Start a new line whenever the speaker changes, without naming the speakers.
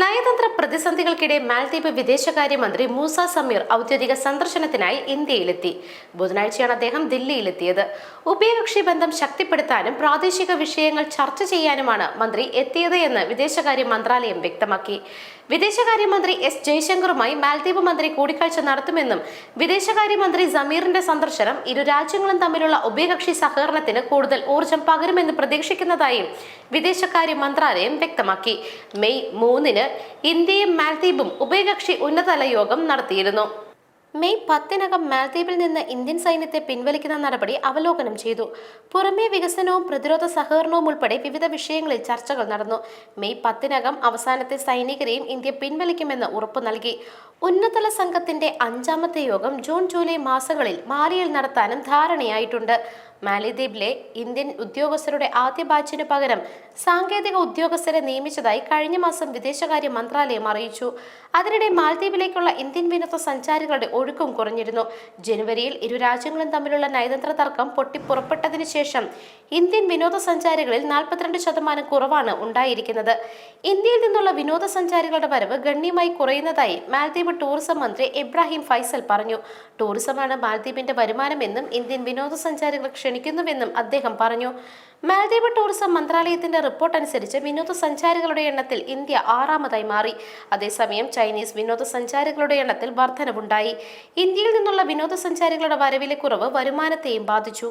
നയതന്ത്ര പ്രതിസന്ധികൾക്കിടെ മാൽദ്വീപ് വിദേശകാര്യമന്ത്രി മൂസ സമീർ ഔദ്യോഗിക സന്ദർശനത്തിനായി ഇന്ത്യയിലെത്തി. ബുധനാഴ്ചയാണ് അദ്ദേഹം ദില്ലിയിലെത്തിയത്. ഉഭയകക്ഷി ബന്ധം ശക്തിപ്പെടുത്താനും പ്രാദേശിക വിഷയങ്ങൾ ചർച്ച ചെയ്യാനുമാണ് മന്ത്രി എത്തിയത് എന്ന് വിദേശകാര്യ മന്ത്രാലയം വ്യക്തമാക്കി. വിദേശകാര്യമന്ത്രി എസ് ജയശങ്കറുമായി മാൽദ്വീപ് മന്ത്രി കൂടിക്കാഴ്ച നടത്തുമെന്നും വിദേശകാര്യമന്ത്രി സമീറിന്റെ സന്ദർശനം ഇരു രാജ്യങ്ങളും തമ്മിലുള്ള ഉഭയകക്ഷി സഹകരണത്തിന് കൂടുതൽ ഊർജം പകരുമെന്ന് പ്രതീക്ഷിക്കുന്നതായും വിദേശകാര്യ മന്ത്രാലയം വ്യക്തമാക്കി. മെയ് മൂന്നിന് ഇന്ത്യയും മാൽദ്വീപും ഉഭയകക്ഷി ഉന്നതതല യോഗം നടത്തിയിരുന്നു. മെയ് പത്തിനകം മാൽദ്വീപിൽ നിന്ന് ഇന്ത്യൻ സൈന്യത്തെ പിൻവലിക്കുന്ന നടപടി അവലോകനം ചെയ്തു. പുറമേ വികസനവും പ്രതിരോധ സഹകരണവും ഉൾപ്പെടെ വിവിധ വിഷയങ്ങളിൽ ചർച്ചകൾ നടന്നു. മെയ് പത്തിനകം അവസാനത്തെ സൈനികരെയും ഇന്ത്യ പിൻവലിക്കുമെന്ന് ഉറപ്പു നൽകി. ഉന്നതതല സംഘത്തിന്റെ അഞ്ചാമത്തെ യോഗം ജൂൺ ജൂലൈ മാസങ്ങളിൽ മാലിയിൽ നടത്താനും ധാരണയായിട്ടുണ്ട്. മാലിദ്വീപിലെ ഇന്ത്യൻ ഉദ്യോഗസ്ഥരുടെ ആദ്യ ബാച്ചിന് പകരം സാങ്കേതിക ഉദ്യോഗസ്ഥരെ നിയമിച്ചതായി കഴിഞ്ഞ മാസം വിദേശകാര്യ മന്ത്രാലയം അറിയിച്ചു. അതിനിടെ മാലദ്വീപിലേക്കുള്ള ഇന്ത്യൻ വിനോദസഞ്ചാരികളുടെ ഒഴുക്കും കുറഞ്ഞിരുന്നു. ജനുവരിയിൽ ഇരു രാജ്യങ്ങളും തമ്മിലുള്ള നയതന്ത്ര തർക്കം പൊട്ടിപ്പുറപ്പെട്ടതിന് ശേഷം ഇന്ത്യൻ വിനോദസഞ്ചാരികളിൽ നാൽപ്പത്തിരണ്ട് ശതമാനം കുറവാണ് ഉണ്ടായിരിക്കുന്നത്. ഇന്ത്യയിൽ നിന്നുള്ള വിനോദസഞ്ചാരികളുടെ വരവ് ഗണ്യമായി കുറയുന്നതായി മാലദ്വീപ് ടൂറിസം മന്ത്രി ഇബ്രാഹിം ഫൈസൽ പറഞ്ഞു. ടൂറിസമാണ് മാലദ്വീപിന്റെ വരുമാനമെന്നും ഇന്ത്യൻ വിനോദസഞ്ചാരികൾ ക്ഷണിക്കുന്നുവെന്നും അദ്ദേഹം പറഞ്ഞു. മാലദ്വീപ് ടൂറിസം മന്ത്രാലയത്തിന്റെ റിപ്പോർട്ട് അനുസരിച്ച് വിനോദസഞ്ചാരികളുടെ എണ്ണത്തിൽ ഇന്ത്യ ആറാമതായി മാറി. അതേസമയം ചൈനീസ് വിനോദസഞ്ചാരികളുടെ എണ്ണത്തിൽ വർധനവുണ്ടായി. ഇന്ത്യയിൽ നിന്നുള്ള വിനോദസഞ്ചാരികളുടെ വരവിലെ കുറവ് വരുമാനത്തെയും ബാധിച്ചു.